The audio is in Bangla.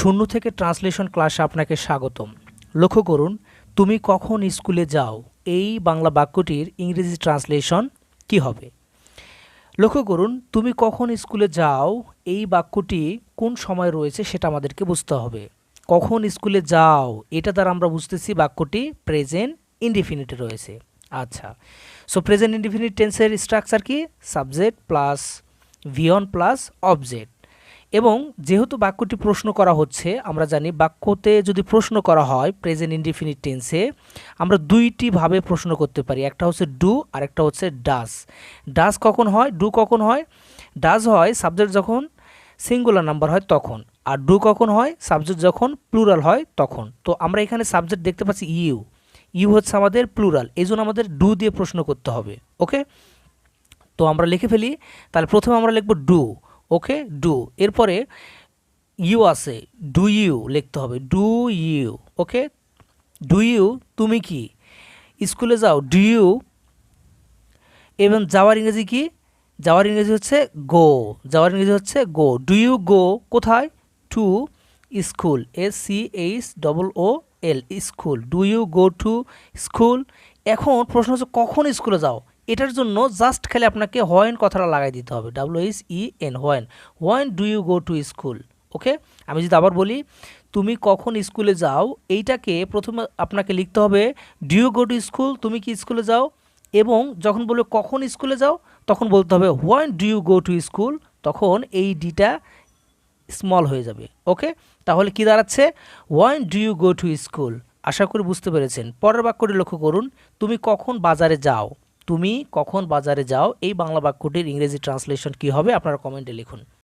শূন্য থেকে ট্রান্সলেশন ক্লাসে আপনাকে স্বাগতম। লক্ষ্য করুন, তুমি কখন স্কুলে যাও, এই বাংলা বাক্যটির ইংরেজি ট্রান্সলেশন কি হবে? লক্ষ্য করুন, তুমি কখন স্কুলে যাও, এই বাক্যটি কোন সময় রয়েছে সেটা আমাদেরকে বুঝতে হবে। কখন স্কুলে যাও, এটা দ্বারা আমরা বুঝতেছি বাক্যটি প্রেজেন্ট ইনডিফিনিটে রয়েছে। আচ্ছা সো প্রেজেন্ট ইনডিফিনিট টেন্সের স্ট্রাকচার কি? Subject plus ভিয়ন plus object. এবং যেহেতু বাক্যটি প্রশ্ন করা হচ্ছে, আমরা জানি বাক্যতে যদি প্রশ্ন করা হয় প্রেজেন্ট ইনডিফিনিট টেন্সে আমরা দুইটি ভাবে প্রশ্ন করতে পারি। একটা হচ্ছে ডু আর একটা হচ্ছে ডাস ডাস কখন হয়? ডু কখন হয়? ডাস হয় সাবজেক্ট যখন সিঙ্গুলার নাম্বার হয় তখন। আর ডু কখন হয়? সাবজেক্ট যখন প্লুরাল হয় তখন। তো আমরা এখানে সাবজেক্ট দেখতে পাচ্ছি ইউ ইউ হচ্ছে আমাদের প্লুরাল এই আমাদের ডু দিয়ে প্রশ্ন করতে হবে। ওকে তো আমরা লিখে ফেলি। তাহলে প্রথমে আমরা লিখব ডু ওকে? ডু। এরপরে ইউ আছে, ডু ইউ লিখতে হবে, do you, okay? Do you, তুমি কি? স্কুলে যাও, ডু ইউ? এবং যাওয়ার ইংরেজি কি? যাওয়ার ইংরেজি হচ্ছে গো। যাওয়ার ইংরেজি হচ্ছে গো। ডু ইউ গো কোথায়? To school, S C H double O L, school. Do you go to school? এখন প্রশ্ন হচ্ছে কখন স্কুলে যাও? এটার জন্য জাস্ট খালি আপনাকে হোয়েন কথাটা লাগাই দিতে হবে। W H E N when when do you go to school okay আমি যদি আবার বলি, তুমি কখন স্কুলে যাও, এইটাকে প্রথমে আপনাকে লিখতে হবে do you go to school তুমি কি স্কুলে যাও? এবং যখন বলবে কখন স্কুলে যাও, তখন বলতে হবে when do you go to school তখন এই ডিটা স্মল হয়ে যাবে। ওকে তাহলে কি দাঁড়াচ্ছে? When do you go to school আশা করি বুঝতে পেরেছেন। পরের বাক্যটি লক্ষ্য করুন, তুমি কখন বাজারে যাও? তুমি কখন বাজারে যাও এই বাংলা বাক্যটির ইংরেজি ট্রান্সলেশন কি হবে আপনারা কমেন্টে লিখুন।